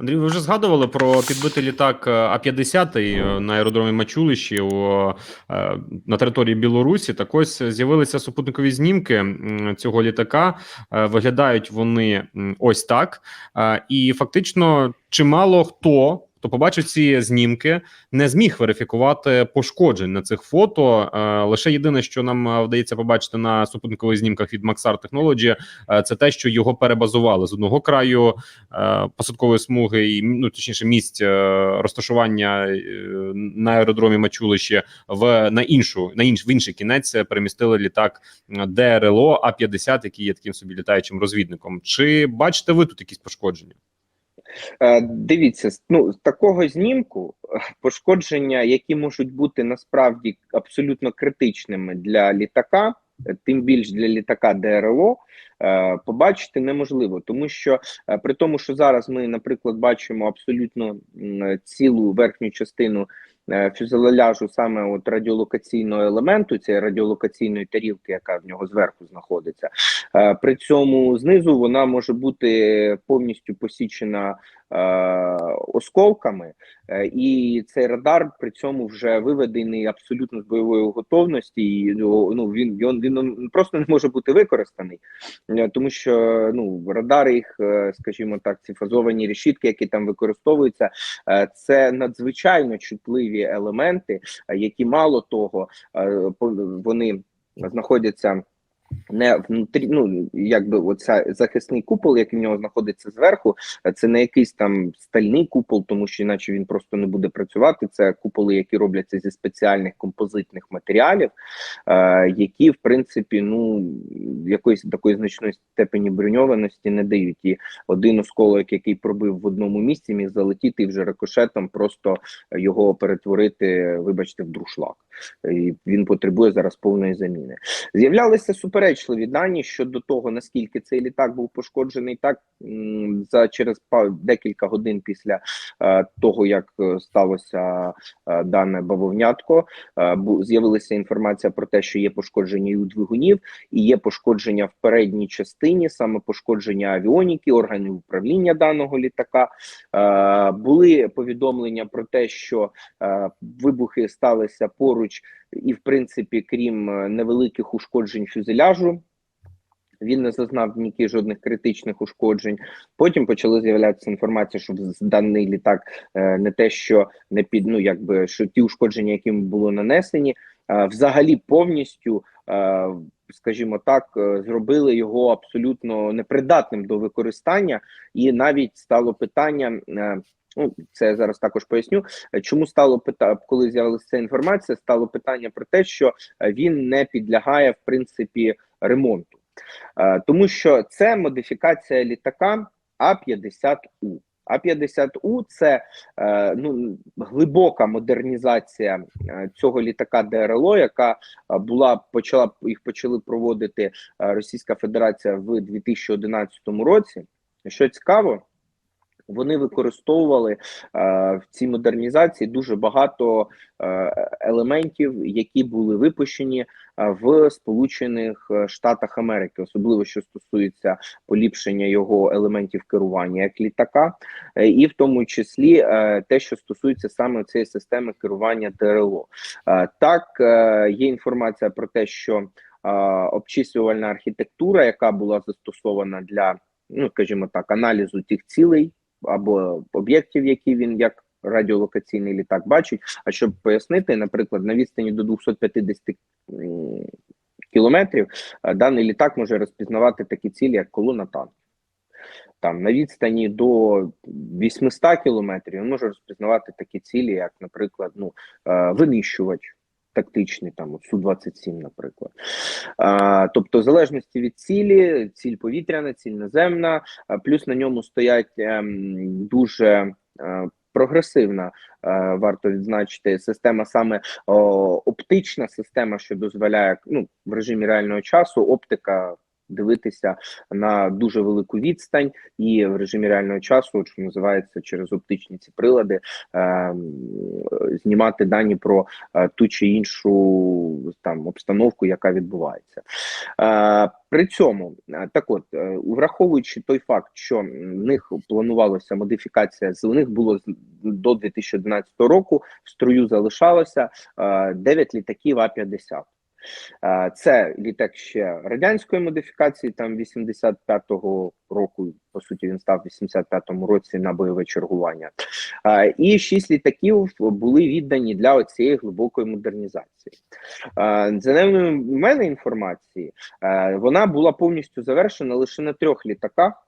Андрій, ви вже згадували про підбитий літак е, А-50 е, на аеродромі Мачулищі у, е, на території Білорусі. Так ось з'явилися супутникові знімки цього літака. Виглядають вони ось так. І фактично, чимало хто. Хто побачив ці знімки, не зміг верифікувати пошкоджень на цих фото. Е, Лише єдине, що нам е, вдається побачити на супутникових знімках від Maxar Technology, е, це те, що його перебазували з одного краю посадкової смуги, і ну точніше місць розташування на аеродромі Мачулищі в на іншу на інш в інший кінець перемістили літак ДРЛО А 50 який є таким собі літаючим розвідником. Чи бачите ви тут якісь пошкодження? Е, Дивіться, ну такого знімку е, пошкодження, які можуть бути насправді абсолютно критичними для літака, е, тим більш для літака ДРЛО, побачити неможливо, тому що при тому, що зараз ми, наприклад, бачимо абсолютно цілу верхню частину. Е, Фюзеляжу саме от радіолокаційного елементу, цієї радіолокаційної тарілки, яка в нього зверху знаходиться. Е, При цьому знизу вона може бути повністю посічена осколками, е, і цей радар при цьому вже виведений абсолютно з бойової готовності. І ну, ну, він, він, він просто не може бути використаний, е, тому що ну радари їх, е, скажімо так, ці фазовані решітки, які там використовуються, е, це надзвичайно чутливі елементи, е, які мало того, е, вони знаходяться не внутрі, ну якби оця захисний купол, який в нього знаходиться зверху, це не якийсь там стальний купол, тому що іначе він просто не буде працювати. Це куполи, які робляться зі спеціальних композитних матеріалів, е, які в принципі ну якоїсь такої значної степені броньованості не дають. І один осколок, який пробив в одному місці, міг залетіти вже рикошетом, просто його перетворити, вибачте, в друшлак. І він потребує зараз повної заміни. З'являлися суперечливі дані щодо того, наскільки цей літак був пошкоджений, так за через декілька годин після е, того, як е, сталося е, дане бавовнятко. Е, з'явилася інформація про те, що є пошкодження і у двигунів, і є пошкодження в передній частині, саме пошкодження авіоніки, органів управління даного літака. Е, були повідомлення про те, що е, вибухи сталися поруч, і в принципі, крім е, невеликих ушкоджень фюзеляжу. Він не зазнав ніяких жодних критичних ушкоджень. Потім почали з'являтися інформація, що даний літак е, не те, що не під ну якби що ті ушкодження, які йому було нанесені, е, взагалі повністю, е, скажімо так, зробили його абсолютно непридатним до використання, і навіть стало питання. Ну, це я зараз також поясню. Е, Чому стало пита, коли з'явилася ця інформація, стало питання про те, що е, він не підлягає в принципі ремонту, Е, тому що це модифікація літака А-50У. А-50У це е, ну глибока модернізація цього літака ДРЛО, яка була почала їх почали проводити Російська Федерація в 2011 році. Що цікаво, вони використовували е, в цій модернізації дуже багато е, елементів, які були випущені е, в Сполучених Штатах Америки, особливо що стосується поліпшення його елементів керування як літака, і в тому числі те, що стосується саме цієї системи керування ДРЛО. Так є інформація про те, що обчислювальна архітектура, яка була застосована для, ну скажімо так, аналізу тих цілей або об'єктів, які він як радіолокаційний літак бачить. А щоб пояснити, наприклад, на відстані до 250 кілометрів е, даний літак може розпізнавати такі цілі, як колона танків. Там на відстані до 800 кілометрів він може розпізнавати такі цілі, як, наприклад, ну е, винищувач. Тактичний там от Су-27, наприклад. А, тобто, в залежності від цілі, ціль повітряна, ціль наземна, плюс на ньому стоять ем, дуже е, прогресивна, е, варто відзначити, система саме оптична система, що дозволяє ну, в режимі реального часу оптика дивитися на дуже велику відстань і в режимі реального часу, що називається через оптичні ці прилади, е, знімати дані про е, ту чи іншу там обстановку, яка відбувається. Е, при цьому е, так, от е, враховуючи той факт, що в них планувалася модифікація, з них було до 2011 року в строю залишалося е, 9 літаків А-50. Е, Це літак ще радянської модифікації, там 85-го року, по суті, він став в 85-му році на бойове чергування. І шість літаків були віддані для цієї глибокої модернізації. За наявною в мене інформації, вона була повністю завершена лише на трьох літаках.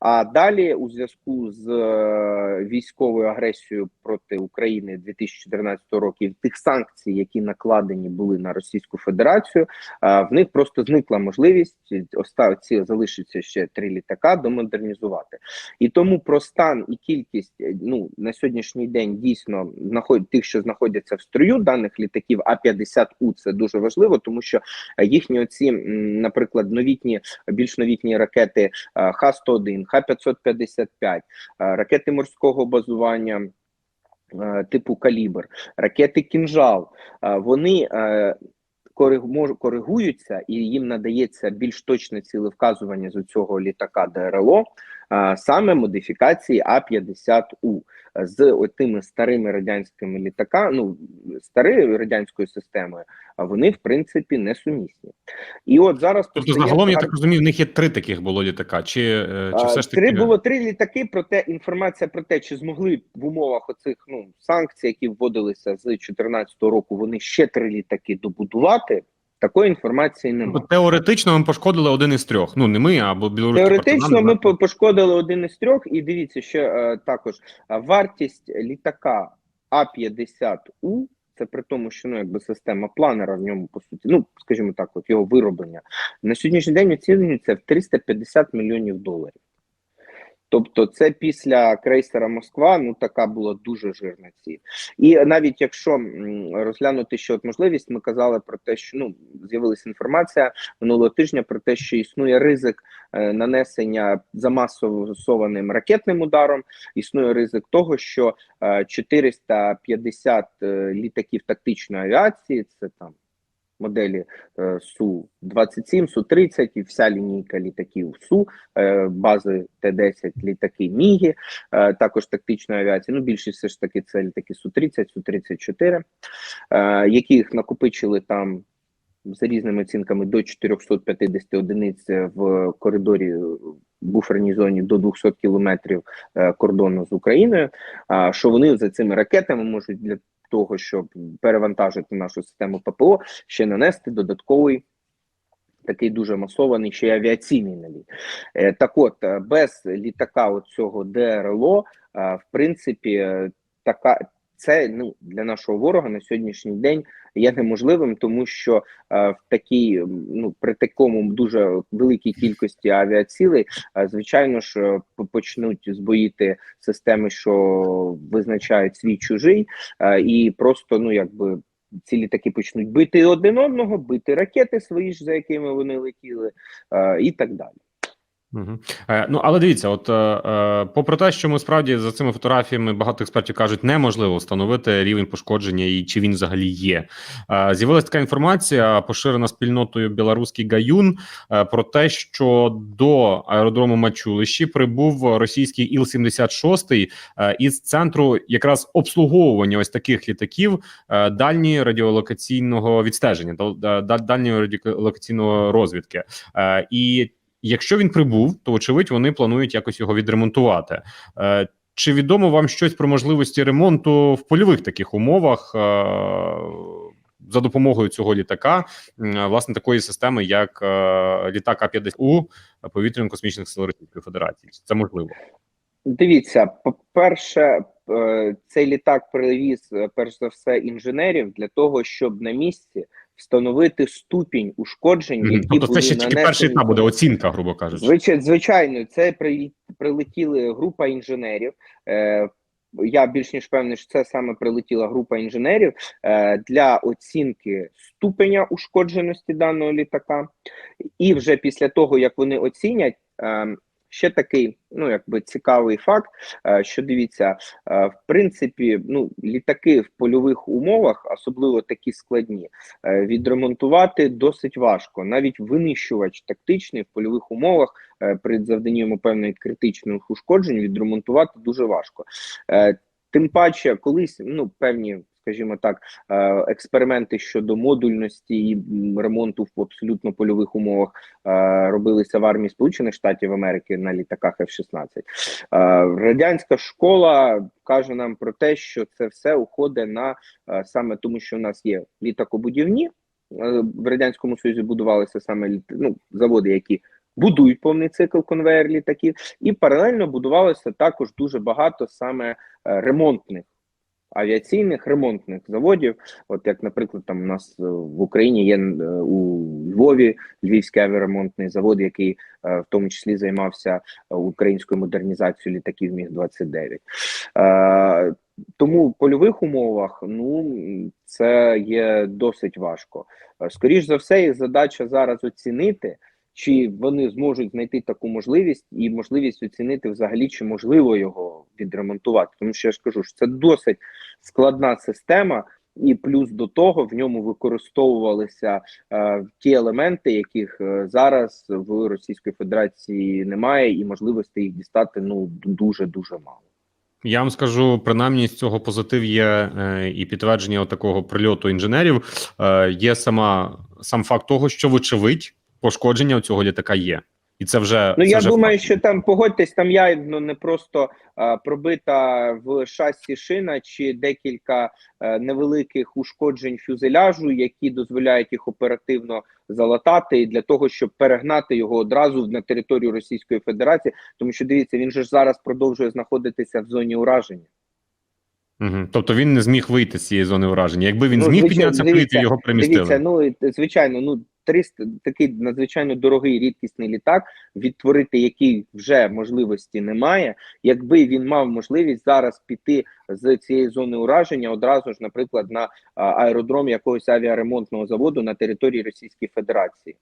А далі, у зв'язку з е, військовою агресією проти України 2014 року, і тих санкцій, які накладені були на Російську Федерацію, е, в них просто зникла можливість оста- ці залишиться ще три літака домодернізувати. І тому про стан і кількість е, ну на сьогоднішній день дійсно знаход... тих, що знаходяться в строю даних літаків, а 50 у це дуже важливо, тому що е, їхні оці, наприклад, новітні більш новітні ракети е, Х-101, Х-555, е, ракети морського базування е, типу Калібр, ракети Кінжал, е, вони коригуються і їм надається більш точне цілевказування з цього літака ДРЛО, саме модифікації А-50У з тими старими радянськими літаками, ну старою радянською системою, а вони в принципі несумісні. І от зараз Тобто, постає загалом, я так розумію, в них є три таких було літака, чи, е, чи все ж таки Три було три літаки. Проте інформація про те, чи змогли в умовах оцих ну санкцій, які вводилися з 2014 року, вони ще три літаки добудувати. Такої інформації Тобто, немає. теоретично ми пошкодили один із трьох. Ну не ми, або білоруські Теоретично ми пошкодили один із трьох, і дивіться, ще е, також вартість літака А-50У. Це при тому, що ну якби система планера в ньому по суті, ну скажімо так, от його вироблення на сьогоднішній день оцінюється в 350 мільйонів доларів. Тобто, це після крейсера Москва, ну така була дуже жирна ціль. І навіть якщо розглянути ще от можливість, ми казали про те, що ну з'явилася інформація минулого тижня про те, що існує ризик е, нанесення замасованим ракетним ударом. Існує ризик того, що е, 450 е, літаків тактичної авіації, це там моделі е, Су 27 Су 30 і вся лінійка літаків Су, е, бази Т-10, літаки Мігі, е, також тактичної авіації. Ну, більшість все ж таки це літаки Су 30 Су 34 е, яких накопичили там за різними оцінками до 450 одиниць в коридорі буферній зоні до 200 кілометрів кордону з Україною. Що вони за цими ракетами можуть для того, щоб перевантажити нашу систему ППО, ще нанести додатковий. Такий дуже масований ще й авіаційний наліт. Е, так от, е, без літака оцього ДРЛО, е, в принципі, така це ну для нашого ворога на сьогоднішній день є неможливим, тому що е, в такій ну при такому дуже великій кількості авіацілей, е, звичайно ж, е, по- почнуть збоїти системи, що визначають свій чужий, е, і просто ну якби. Ці літаки почнуть бити один одного, бити ракети свої ж, за якими вони летіли, е, і так далі. Е, ну але дивіться, от е, е, попри те, що ми справді за цими фотографіями багато експертів кажуть, неможливо встановити рівень пошкодження і чи він взагалі є. Е, з'явилася така інформація, поширена спільнотою Білоруський Гаюн, е, про те, що до аеродрому Мачулищі прибув російський Іл 76 е, із центру якраз обслуговування ось таких літаків дальньої радіолокаційного відстеження, дал- да- дальньої радіолокаційної розвідки. І Якщо він прибув, то очевидь вони планують якось його відремонтувати. Е, чи відомо вам щось про можливості ремонту в польових таких умовах е, за допомогою цього літака, власне, такої системи, як е, літак А-50У повітряно-космічних сил Російської Федерації? Це можливо? Дивіться, по-перше, е, цей літак привіз е, перш за все інженерів для того, щоб на місці встановити ступінь ушкоджень, які Тобто, це були ще тільки нанесені. перший етап буде оцінка, грубо кажучи. Звичайно, звичайно, це прилетіли група інженерів. Е, я більш ніж певний, що це саме прилетіла група інженерів е, для оцінки ступеня ушкодженості даного літака. І вже після того, як вони оцінять, е, ще такий ну якби цікавий факт, е, що дивіться, е, в принципі, ну літаки в польових умовах, особливо такі складні, е, відремонтувати досить важко. Навіть винищувач тактичний в польових умовах при завданні йому певної критичних ушкоджень відремонтувати дуже важко. Тим паче, колись ну певні, скажімо так, е, експерименти щодо модульності і ремонту в абсолютно польових умовах е, робилися в армії Сполучених Штатів Америки на літаках F-16. Е, Радянська школа каже нам про те, що це все уходить на саме тому, що у нас є літакобудівні. В радянському союзі будувалися саме ну, заводи, які будують повний цикл конвейер літаків, і паралельно будувалося також дуже багато саме ремонтних авіаційних ремонтних заводів. От як, наприклад, там у нас е, в Україні є е, у Львові Львівський авіаремонтний завод, який е, в тому числі займався українською модернізацією літаків Міг 29 Е, тому в польових умовах ну це є досить важко. Е, Скоріш за все, їх задача зараз оцінити. Чи вони зможуть знайти таку можливість і можливість оцінити взагалі, чи можливо його відремонтувати? Тому що я ж кажу, що це досить складна система, і плюс до того в ньому використовувалися е, ті елементи, яких е, зараз в Російської Федерації немає, і можливості їх дістати ну дуже дуже мало. Я вам скажу, принаймні з цього позитив є е, і підтвердження такого прильоту інженерів. Е, є сама сам факт того, що вочевидь пошкодження у цього літака є, і це вже Ну це я вже думаю, факт. що там погодьтесь, там явно не просто а, пробита в шасі шина чи декілька е, невеликих ушкоджень фюзеляжу, які дозволяють їх оперативно залатати, і для того, щоб перегнати його одразу на територію Російської Федерації, тому що дивіться, він же ж зараз продовжує знаходитися в зоні ураження. Угу. Тобто він не зміг вийти з цієї зони ураження. Якби він Ну, зміг звичайно, піднятися дивіться, його примістили. Дивіться, ну звичайно, ну 300, такий надзвичайно дорогий рідкісний літак, відтворити який вже можливості немає. Якби він мав можливість зараз піти з цієї зони ураження, одразу ж, наприклад, на аеродром якогось авіаремонтного заводу на території Російської Федерації.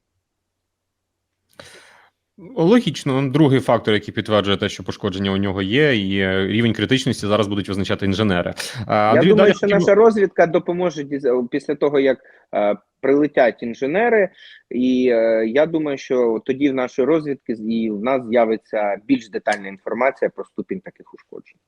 Логічно, другий фактор, який підтверджує те, що пошкодження у нього є, і рівень критичності зараз будуть визначати інженери. А, Я думаю, далі що наша розвідка допоможе після того, як е, прилетять інженери, і е, я думаю, що тоді в нашій розвідці і в нас з'явиться більш детальна інформація про ступінь таких ушкоджень.